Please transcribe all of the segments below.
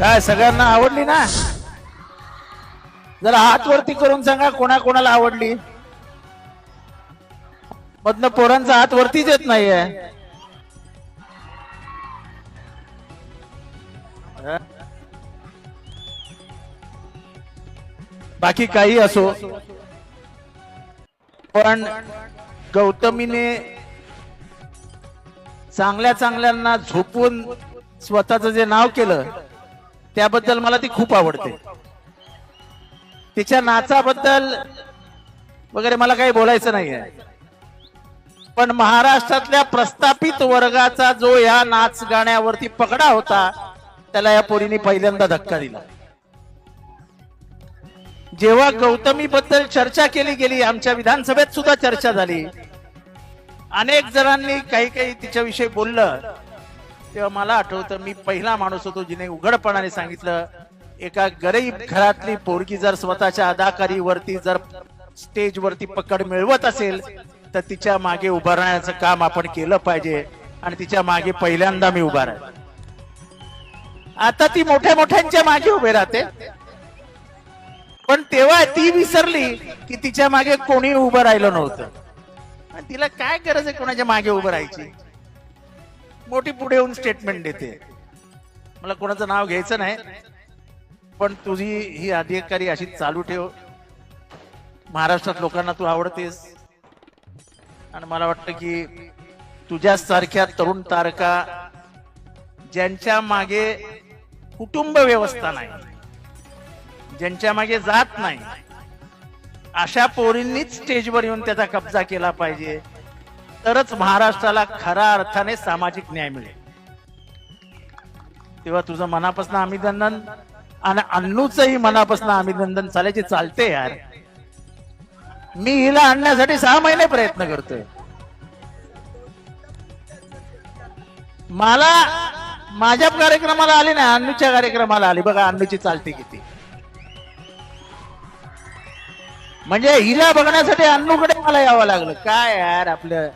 काय सगळ्यांना आवडली ना? जरा हात वरती करून सांगा कोणा कोणाला आवडली. मधनं पोरांचा हात वरतीच येत नाहीये. बाकी काही असो. पण गौतमीने चांगल्या चांगल्यांना झोपून स्वतःच जे नाव केलं त्याबद्दल मला ती खूप आवडते. तिच्या नाचाबद्दल वगैरे मला काही बोलायचं नाहीये. पण महाराष्ट्रातल्या प्रस्थापित वर्गाचा जो या नाच गाण्यावरती पकडा होता त्याला या पोरीने पहिल्यांदा धक्का दिला. जेव्हा गौतमी बद्दल चर्चा केली गेली आमच्या विधानसभेत सुद्धा चर्चा झाली. अनेक जणांनी काही काही तिच्याविषयी बोललं. तेव्हा मला आठवतं मी पहिला माणूस होतो जिने उघडपणाने सांगितलं एका गरीब घरातली पोरगी जर स्वतःच्या अदाकारीवरती जर स्टेजवरती पकड मिळवत असेल तर तिच्यामागे उभं काम आपण केलं पाहिजे आणि तिच्यामागे पहिल्यांदा मी उभा राहिलो. आता ती मोठ्या मोठ्यांच्या मागे उभे राहते. पण तेव्हा ती विसरली की तिच्यामागे कोणी उभं राहिलं नव्हतं. तिला काय गरज आहे कोणाच्या मागे उभं राहायची? मोठी पुढे येऊन स्टेटमेंट देते. मला कोणाचं नाव घ्यायचं नाही पण तुझी ही अधिकारी अशी चालू ठेव. महाराष्ट्रात लोकांना तू आवडतेस. आणि मला वाटतं की तुझ्यासारख्या तरुण तारका ज्यांच्या मागे कुटुंब व्यवस्था नाही ज्यांच्या मागे जात नाही अशा पोरींनीच स्टेजवर येऊन त्याचा कब्जा केला पाहिजे. तरच महाराष्ट्राला खऱ्या अर्थाने सामाजिक न्याय मिळेल. तेव्हा तुझं मनापासून अभिनंदन आणि अन्नूचंही मनापासून अभिनंदन चालायचे चालते यार. मी हिला आणण्यासाठी सहा महिने प्रयत्न करतोय. मला माझ्या कार्यक्रमाला आली नाही अन्नूच्या कार्यक्रमाला आली. बघा अन्नूची चालते किती. म्हणजे हिला बघण्यासाठी अन्नूकडे मला यावं लागलं. काय यार आपलं?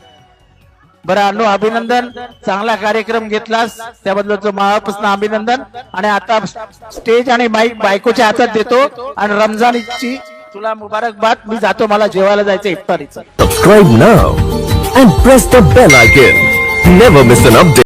बरं अनु अभिनंदन. चांगला कार्यक्रम घेतलास. त्याबद्दलचं मनापासून अभिनंदन. आणि आता स्टेज आणि माईक बायकोच्या हातात देतो. आणि रमजानची तुला मुबारकबाद. मी जातो मला जेवायला जायचं इफ्तारीचं. Subscribe now and press the bell icon never miss an update